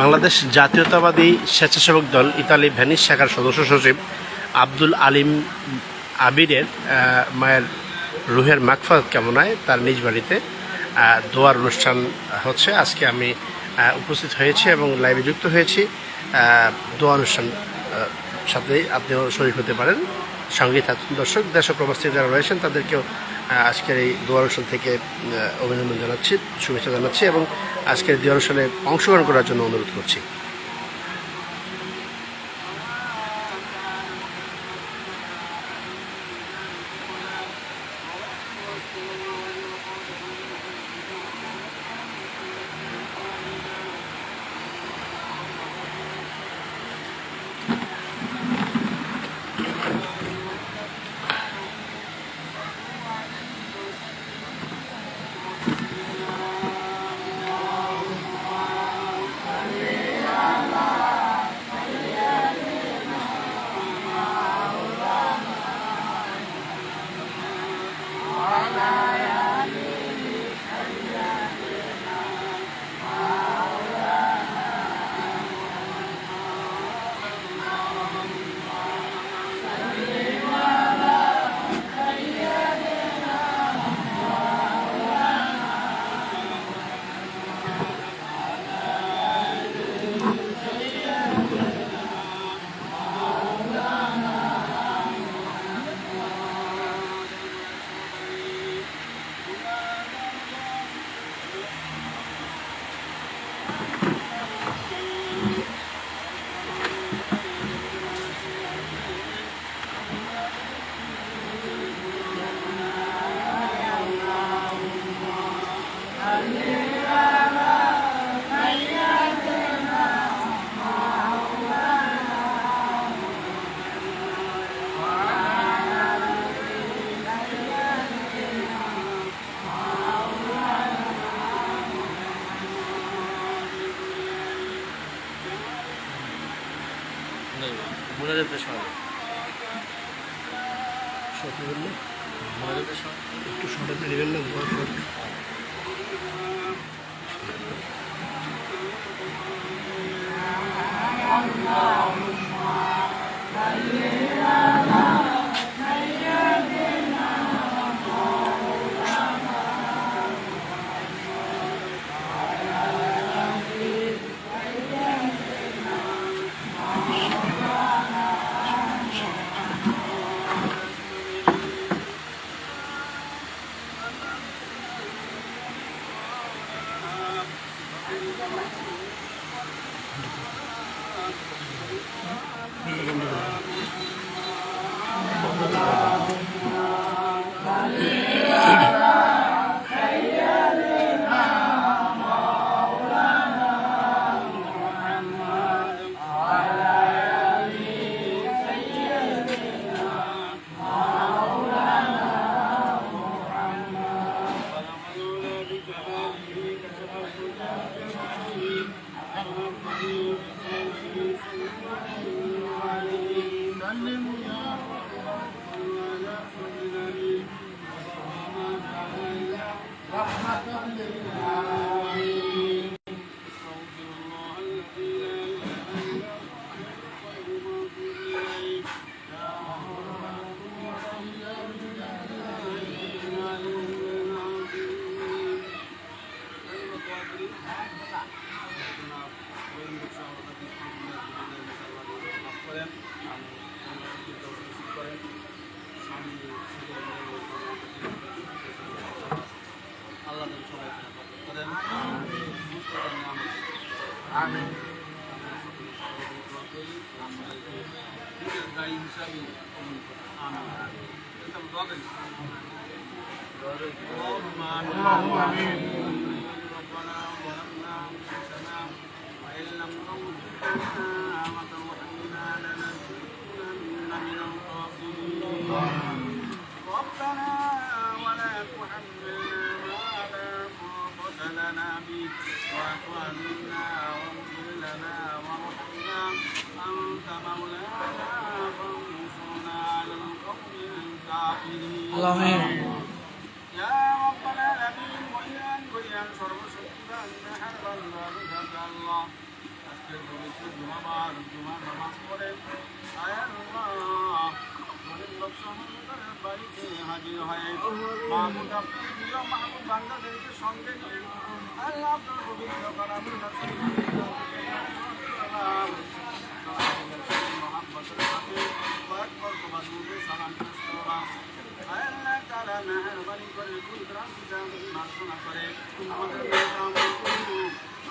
বাংলাদেশ জাতীয়তাবাদী স্বেচ্ছাসেবক দল ইতালি ভ্যানিস শাখার সদস্য সচিব আব্দুল আলিম আবিরের মায়ের রুহের মাকফাত কামনায় তার নিজ বাড়িতে দোয়ার অনুষ্ঠান হচ্ছে। আজকে আমি উপস্থিত হয়েছি এবং লাইভে যুক্ত হয়েছি। দোয়া অনুষ্ঠান সাথে আপনিও শরীর হতে পারেন। সঙ্গে থাকুন। দর্শক দেশ প্রবাসী যারা রয়েছেন, তাদেরকেও আজকের এই দোয়া অনুষ্ঠান থেকে অভিনন্দন জানাচ্ছি, শুভেচ্ছা জানাচ্ছি এবং আজকের দোয়া অনুষ্ঠানে অংশগ্রহণ করার জন্য অনুরোধ করছি। মোনাজাতের সঙ্গে সত্যি বললে? একটু দোয়ার পর আল্লাহ اللهم آمين ربنا ظلمنا أنفسنا وإن لم تغفر لنا وترحمنا لنكونن من الخاسرين ربنا ولا تحملنا ما لا طاقة لنا به واعف عنا واغفر لنا وارحمنا أنت مولانا فانصرنا على القوم الكافرين آمين পবিত্র জুমাবার জুমা নামাজ পড়ে আয় আল্লাহ গরিব লোক সহমতের বাড়িতে হাজির হয়ে মাহমুদ আপনি প্রিয় মাহমুদ বান্দাদেরকে সঙ্গে নিয়ে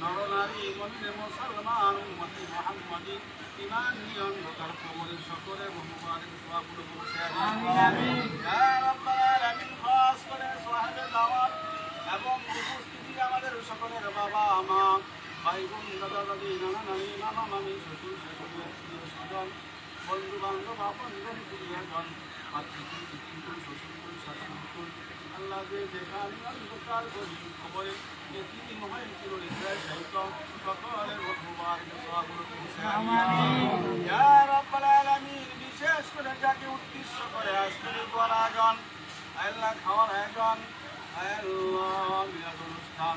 নরনারী মন্দিরে মুসলমান উম্মতি মুহাম্মাদি ইমান নিয়ে অন্ধকার কবরের সকলে রাব্বাল আলামিন খাস করে সাহাবে দাওয়াত এবং উপস্থিতি আমাদের সকলের বাবা মা। ভাই বোন দাদা দাদি নানা নানি মামা মামি শ্বশুর আত্মীয় স্বজন বন্ধু বান্ধব আপন জন প্রিয়জন পিতৃকুল শ্বশুরকুল শাশুড়িকুল আল্লাহ যে যেখানে অন্ধকার করি খবরে এটি মহান চিরনিদ্রায় সহিত সকলের আলামিন বিশেষ করে যাকে উদ্দেশ্য করে আজকের পরাজন আল্লাহ খাওয়ার আয়োজন। আল্লাহ অনুষ্ঠান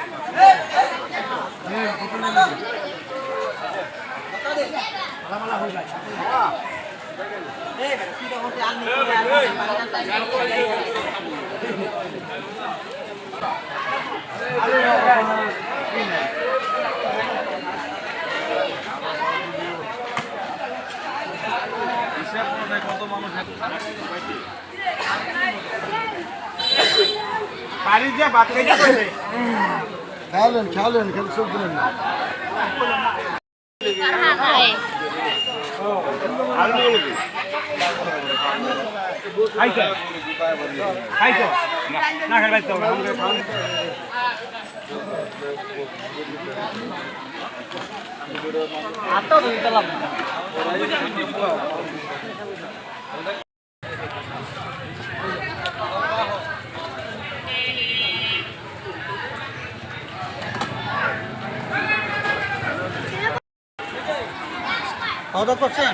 মাহবুব আপনার তো জানার বাকি নাই আপনার এখান থেকে আল্লাহ দুনিয়া থেকে উঠে নিয়েছেন বাড়ির যে বাদ খেয়ালেন খেয়ালেন খেলে চোখ দিলেন না খাইছে খাইছে খাওয়া দাওয়া করছেন